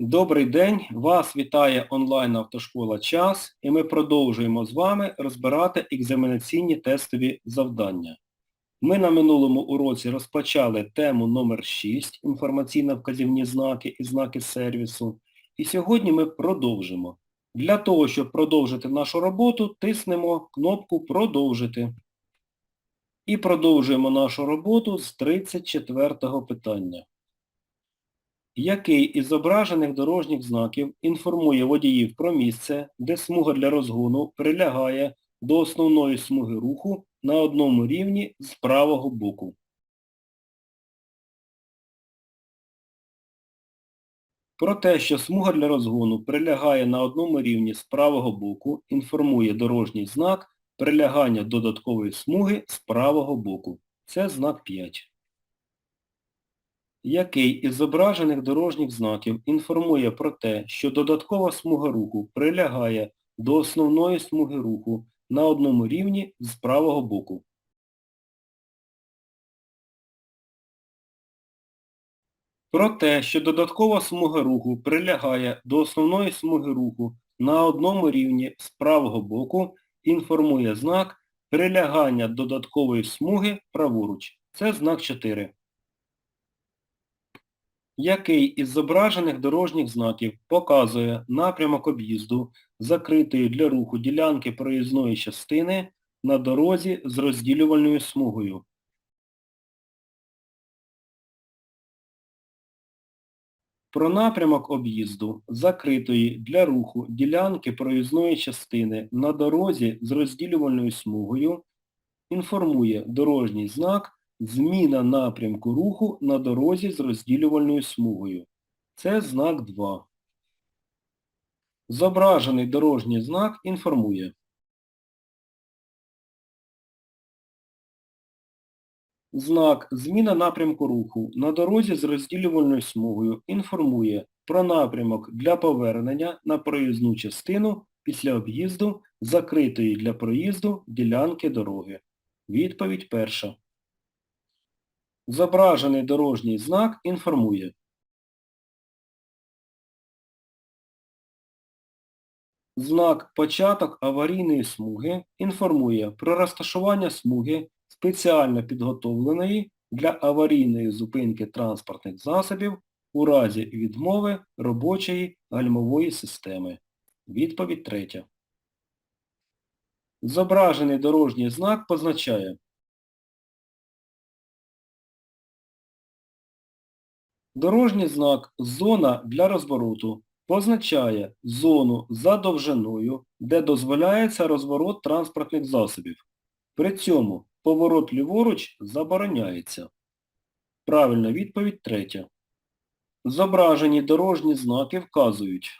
Добрий день! Вас вітає онлайн автошкола час і ми продовжуємо з вами розбирати екзаменаційні тестові завдання. Ми на минулому уроці розпочали тему номер 6 інформаційно-вказівні знаки і знаки сервісу. І сьогодні ми продовжимо. Для того, щоб продовжити нашу роботу, тиснемо кнопку Продовжити. І продовжуємо нашу роботу з 34-го питання. Який із зображених дорожніх знаків інформує водіїв про місце, де смуга для розгону прилягає до основної смуги руху на одному рівні з правого боку? Про те, що смуга для розгону прилягає на одному рівні з правого боку, інформує дорожній знак прилягання додаткової смуги з правого боку. Це знак 5. Який із зображених дорожніх знаків інформує про те, що додаткова смуга руху прилягає до основної смуги руху на одному рівні з правого боку? Про те, що додаткова смуга руху прилягає до основної смуги руху на одному рівні з правого боку, інформує знак прилягання додаткової смуги праворуч. Це знак 4. Який із зображених дорожніх знаків показує напрямок об'їзду закритої для руху ділянки проїзної частини на дорозі з розділювальною смугою? Про напрямок об'їзду закритої для руху ділянки проїзної частини на дорозі з розділювальною смугою інформує дорожній знак Зміна напрямку руху на дорозі з розділювальною смугою. Це знак 2. Зображений дорожній знак інформує. Знак Зміна напрямку руху на дорозі з розділювальною смугою інформує про напрямок для повернення на проїзну частину після об'їзду закритої для проїзду ділянки дороги. Відповідь перша. Зображений дорожній знак інформує. Знак початок аварійної смуги інформує про розташування смуги спеціально підготовленої для аварійної зупинки транспортних засобів у разі відмови робочої гальмової системи. Відповідь третя. Зображений дорожній знак позначає Дорожній знак «Зона для розвороту» позначає зону за довжиною, де дозволяється розворот транспортних засобів. При цьому поворот ліворуч забороняється. Правильна відповідь третя. Зображені дорожні знаки вказують.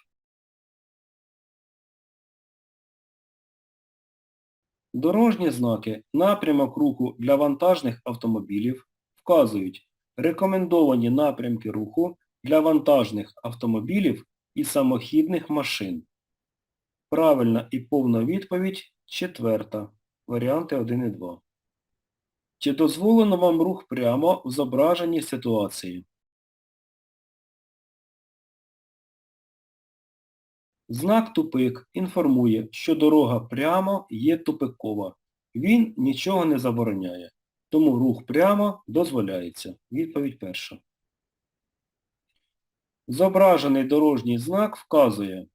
Дорожні знаки напрямок руху для вантажних автомобілів вказують рекомендовані напрямки руху для вантажних автомобілів і самохідних машин. Правильна і повна відповідь четверта. Варіанти 1 і 2. Чи дозволено вам рух прямо в зображеній ситуації? Знак тупик інформує, що дорога прямо є тупикова. Він нічого не забороняє. Тому рух прямо дозволяється. Відповідь перша. Зображений дорожній знак вказує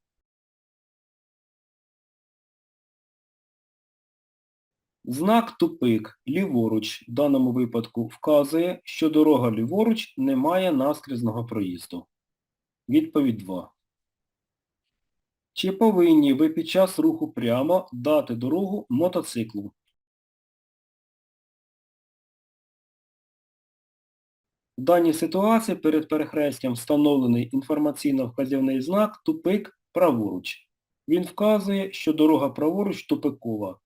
Знак тупик ліворуч в даному випадку вказує, що дорога ліворуч не має наскрізного проїзду. Відповідь 2. Чи повинні ви під час руху прямо дати дорогу мотоциклу? В даній ситуації перед перехрестям встановлений інформаційно-вказівний знак тупик праворуч. Він вказує, що дорога праворуч тупикова,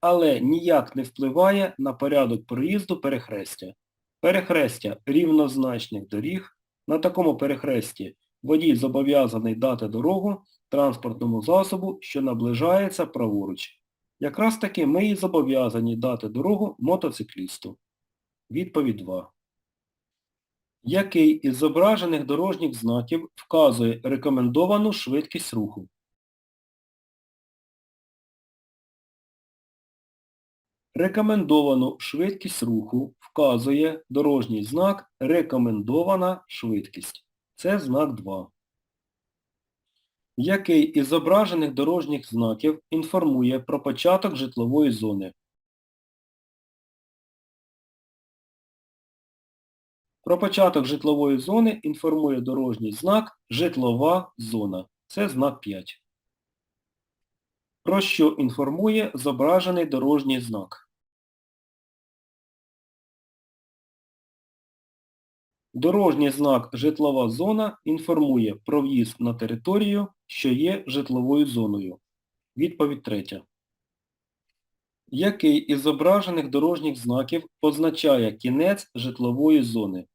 але ніяк не впливає на порядок проїзду перехрестя. Перехрестя рівнозначних доріг. На такому перехресті водій зобов'язаний дати дорогу транспортному засобу, що наближається праворуч. Якраз таки ми і зобов'язані дати дорогу мотоциклісту. Відповідь 2. Який із зображених дорожніх знаків вказує рекомендовану швидкість руху? Рекомендовану швидкість руху вказує дорожній знак Рекомендована швидкість. Це знак 2. Який із зображених дорожніх знаків інформує про початок житлової зони? Про початок житлової зони інформує дорожній знак Житлова зона. Це знак 5. Про що інформує зображений дорожній знак? Дорожній знак Житлова зона інформує про в'їзд на територію, що є житловою зоною. Відповідь третя. Який із зображених дорожніх знаків позначає кінець житлової зони?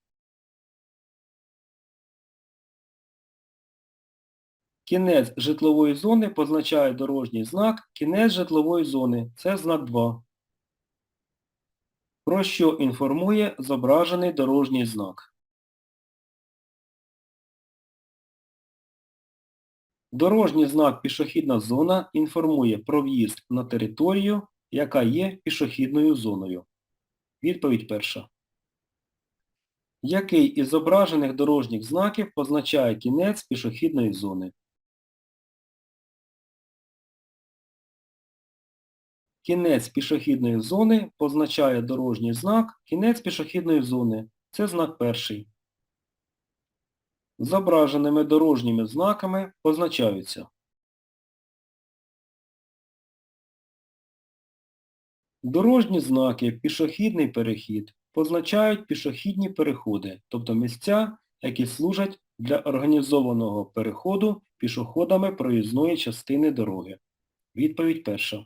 Кінець житлової зони позначає дорожній знак Кінець житлової зони. Це знак 2. Про що інформує зображений дорожній знак? Дорожній знак пішохідна зона інформує про в'їзд на територію, яка є пішохідною зоною. Відповідь перша. Який із зображених дорожніх знаків позначає кінець пішохідної зони? Кінець пішохідної зони позначає дорожній знак Кінець пішохідної зони. Це знак перший. Зображеними дорожніми знаками позначаються Дорожні знаки пішохідний перехід позначають пішохідні переходи, тобто місця, які служать для організованого переходу пішоходами проїзної частини дороги. Відповідь перша.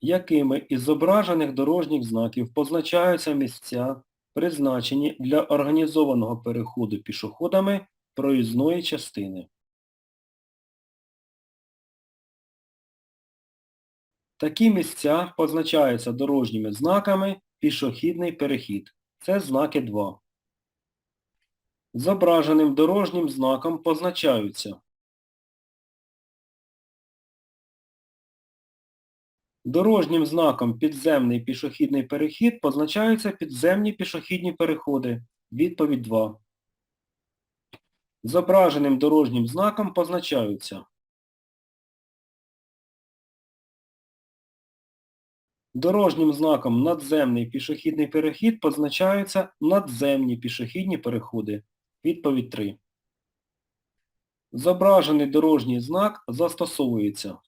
Якими із зображених дорожніх знаків позначаються місця, призначені для організованого переходу пішоходами проїзної частини? Такі місця позначаються дорожніми знаками пішохідний перехід. Це знаки 2. Зображеним дорожнім знаком позначаються Дорожнім знаком підземний пішохідний перехід позначаються підземні пішохідні переходи. Відповідь 2. Зображеним дорожнім знаком позначаються Дорожнім знаком надземний пішохідний перехід позначаються надземні пішохідні переходи. Відповідь 3. Зображений дорожній знак застосовується.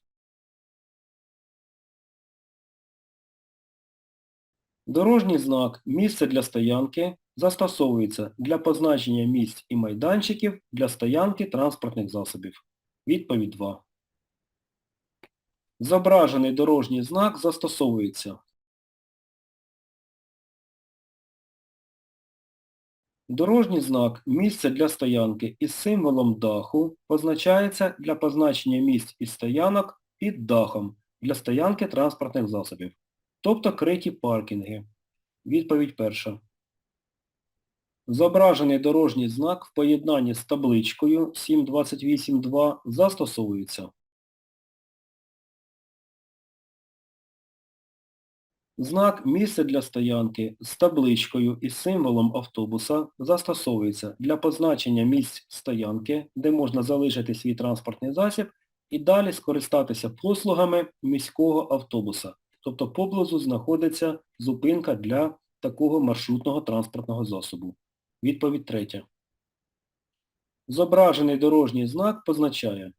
Дорожній знак «Місце для стоянки» застосовується для позначення місць і майданчиків для стоянки транспортних засобів. Відповідь 2. Зображений дорожній знак застосовується. Дорожній знак «Місце для стоянки» із символом даху позначається для позначення місць і стоянок під дахом для стоянки транспортних засобів, тобто криті паркінги. Відповідь перша. Зображений дорожній знак в поєднанні з табличкою 7.28.2 застосовується. Знак «Місце для стоянки» з табличкою і символом автобуса застосовується для позначення місць стоянки, де можна залишити свій транспортний засіб і далі скористатися послугами міського автобуса. Тобто поблизу знаходиться зупинка для такого маршрутного транспортного засобу. Відповідь третя. Зображений дорожній знак позначає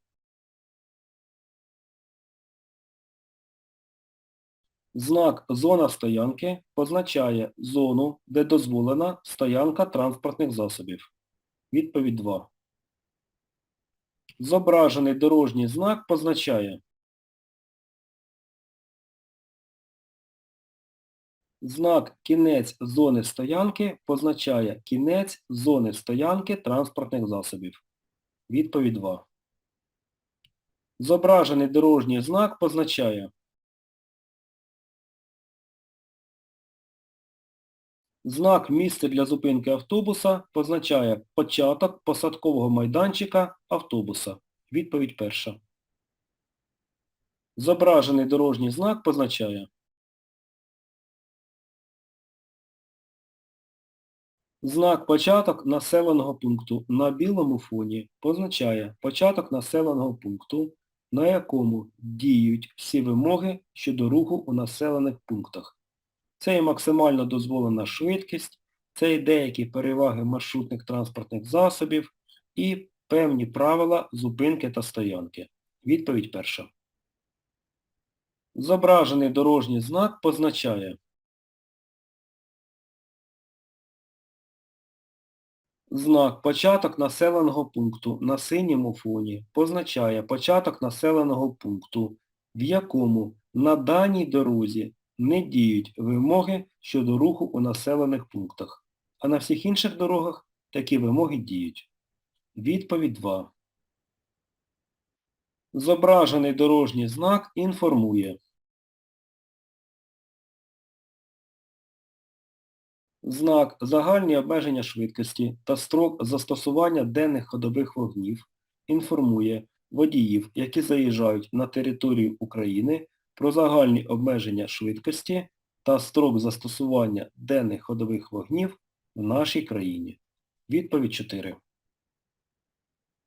Знак «Зона стоянки» позначає зону, де дозволена стоянка транспортних засобів. Відповідь 2. Зображений дорожній знак позначає Знак «Кінець зони стоянки» позначає кінець зони стоянки транспортних засобів. Відповідь 2. Зображений дорожній знак позначає Знак місце для зупинки автобуса позначає початок посадкового майданчика автобуса. Відповідь перша. Зображений дорожній знак позначає Знак початок населеного пункту на білому фоні позначає початок населеного пункту, на якому діють всі вимоги щодо руху у населених пунктах. Це і максимально дозволена швидкість, це і деякі переваги маршрутних транспортних засобів і певні правила зупинки та стоянки. Відповідь перша. Зображений дорожній знак позначає Знак початок населеного пункту на синьому фоні позначає початок населеного пункту, в якому на даній дорозі не діють вимоги щодо руху у населених пунктах, а на всіх інших дорогах такі вимоги діють. Відповідь 2. Зображений дорожній знак інформує. Знак загальні обмеження швидкості та строк застосування денних ходових вогнів інформує водіїв, які заїжджають на територію України про загальні обмеження швидкості та строк застосування денних ходових вогнів в нашій країні. Відповідь 4.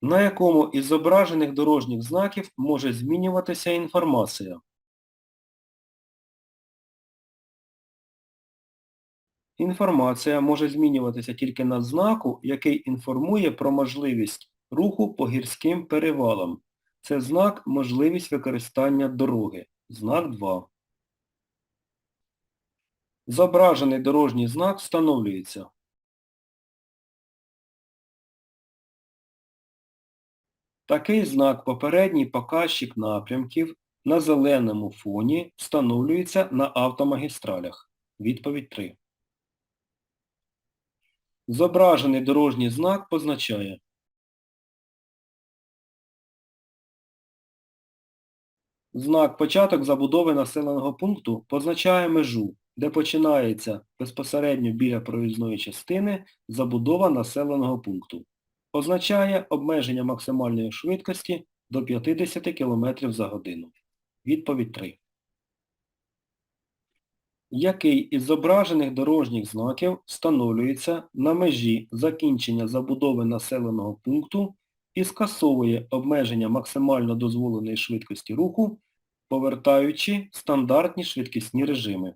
На якому із зображених дорожніх знаків може змінюватися інформація? Інформація може змінюватися тільки на знаку, який інформує про можливість руху по гірським перевалам. Це знак можливість використання дороги. Знак 2. Зображений дорожній знак встановлюється. Такий знак попередній показчик напрямків на зеленому фоні встановлюється на автомагістралях. Відповідь 3. Зображений дорожній знак позначає Знак початок забудови населеного пункту позначає межу, де починається безпосередньо біля проїзної частини забудова населеного пункту. Означає обмеження максимальної швидкості до 50 км за годину. Відповідь 3. Який із зображених дорожніх знаків встановлюється на межі закінчення забудови населеного пункту і скасовує обмеження максимально дозволеної швидкості руху, повертаючи стандартні швидкісні режими.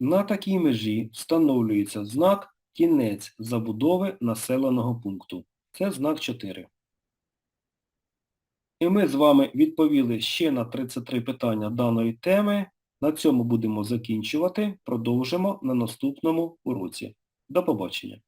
На такій межі встановлюється знак кінець забудови населеного пункту. Це знак 4. І ми з вами відповіли ще на 33 питання даної теми. На цьому будемо закінчувати. Продовжимо на наступному уроці. До побачення.